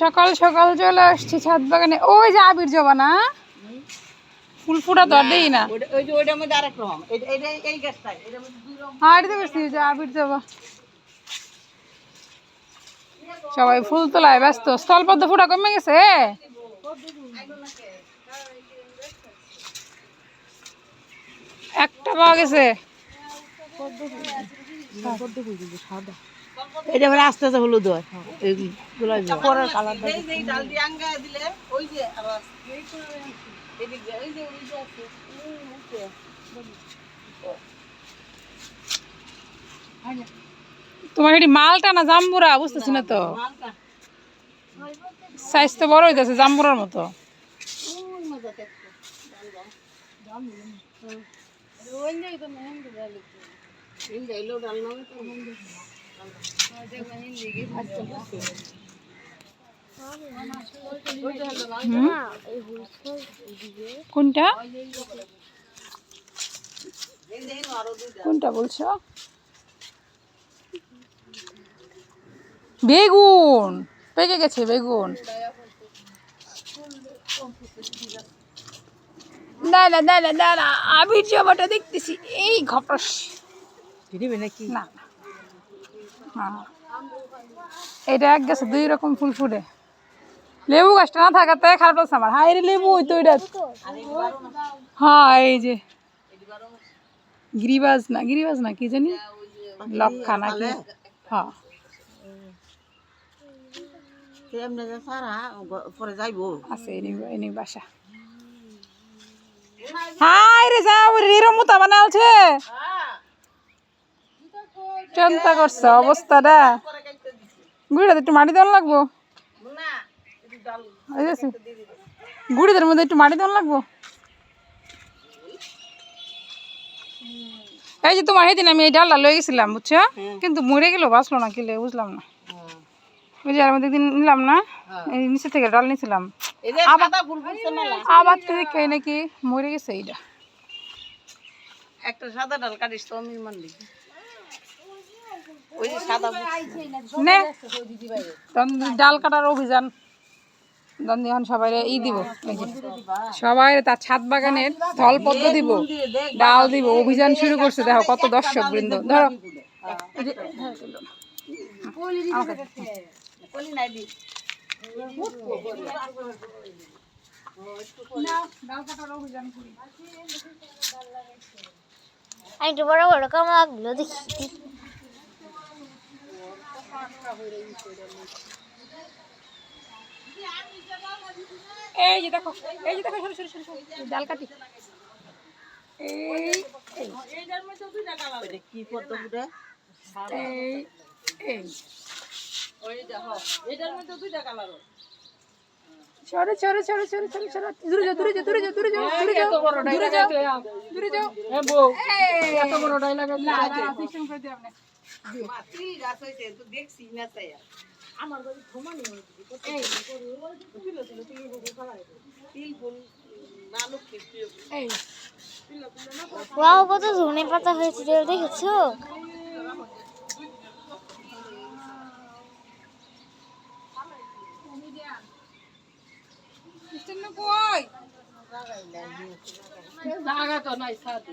সকাল সকাল চলে আসছি ছাদ বাগানে। ওই যে আবির জবা না ফুল ফুটা তো দেই না। আর যে আবির জবা সবাই ফুল তোলায় ব্যস্ত। স্থলপদ্ম ফুটা কমে গেছে একটা পাওয়া গেছে। এটা আস্তে আস্তে হলুদ হয়। এই গোলাপি পরের কালারটা এই যে ডাল দিয়ে আঙ্গা দিলে ওই যে আবার ওই যে ওই যে আছে। তোমার এটি মালটা না জাম্বুরা বুঝতেছি না তো? মালটা। সাইজ তো বড় হইতেছে জাম্বুরার মতো। ডাল কোনটা? কোনটা বলছো? বেগুন! পেকে গেছে বেগুন। না না না না না না আবির জবাটা দেখতেছি। এই ঘপস। নাকি? না। এটা এক গেছে দুই রকম ফুল ফুটে। লেবু গাছটা না থাকাতে খারাপ লাগছে আমার। হাই রে লেবু ওই তো ওইটা। হ্যাঁ এই যে। গিরিবাজ না গিরিবাজ না কি জানি? লক্ষা না কি? হ্যাঁ। যে হাই রে যাও রিরো মুতা বানালছে। চিন্তা করছে অবস্থাটা? গুড়িটাতে একটু মাটি দেওয়া লাগবো। গুড়িদের মধ্যে একটু মাটি দেওয়া লাগবো? এই যে তোমার সেদিন আমি এই ডালটা লয়ে গেছিলাম বুঝছ? কিন্তু মরে গেল বাঁচলো না কিলে বুঝলাম না। ওই যে আর মধ্যে একদিন নিলাম না এই নিচে থেকে ডাল নিয়েছিলাম মেলা আবার তো দেখে নাকি মরে গেছে এইটা। একটা সাদা ডাল কাটিস তো দিই ওই যে সাদা নে। ডাল কাটার অভিযান। তখন এখন সবাই ই দিব। সবাই তার ছাদ বাগানের দিব ডাল দিব অভিযান শুরু করছে। দেখো কত দর্শক বৃন্দ। ধরো। আমি বড় বড় দেখি। এই যে দেখো এই যে দেখো সরু সরু সরু সরু। ডাল কাটি। এই কি এই এই। সরে সরে সরে সরে সরে সরে দূরে যাও দূরে যাও দূরে যাও দূরে যাও দূরে যাও দূরে যাও দূরে যাও। এত বড় আমার বাড়ি এই। ওয়াও কত ধনে পাতা হয়েছে দেখেছ? কই? জায়গা তো নাই সাথে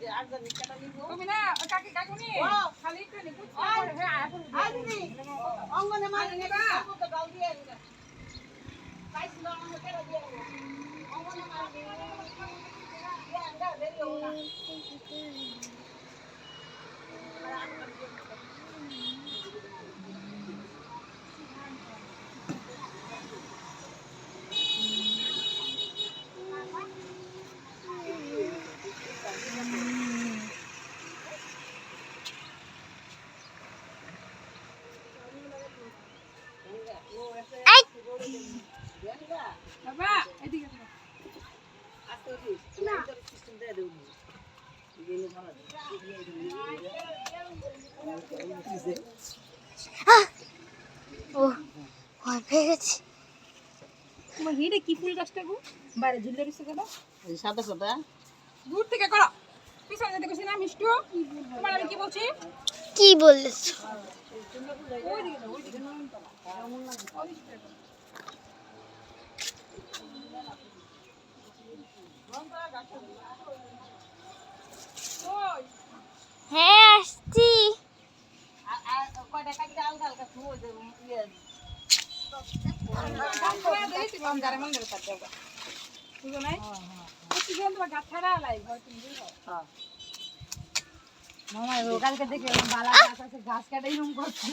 ডাল গো এই ইয়ে রে দিন আমি মানিব যে আর জানি কাটা নিব তুমি না কাকি কাকুনি খালি একটু নি কুচ হ্যাঁ এখন আই দিদি অঙ্গনে মারি নেবা কত ডাল দিয়ে দিবা পাইছিল আমাকে কেন দিয়ে অঙ্গনে মারি দিয়ে আন্ডা দেরি হোনা আই, বাবা এদিকে ও ভয় পেয়ে গেছি। তোমার হিড়ে কি ফুল গাছটা গো? বাইরে ঝুলে রয়েছে কেন? সাদা সাদা। দূর থেকে করো। পিছনে যেতে না মিষ্টু? তোমার আমি কি বলছি? কি ওই কয়টা কাটতে আলগা আলগা শুয়ে যাবে ইয়ে গাছটা দেখেছি বাম যারে মন দেবে তার জায়গা বুঝো নাই বুঝছি যে তোমার গাছ ছাড়া লাই ভয় তুমি বুঝো মামা কালকে দেখে বালা গাছ কাটাই রুম করছে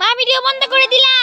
মা ভিডিও বন্ধ করে দিলাম।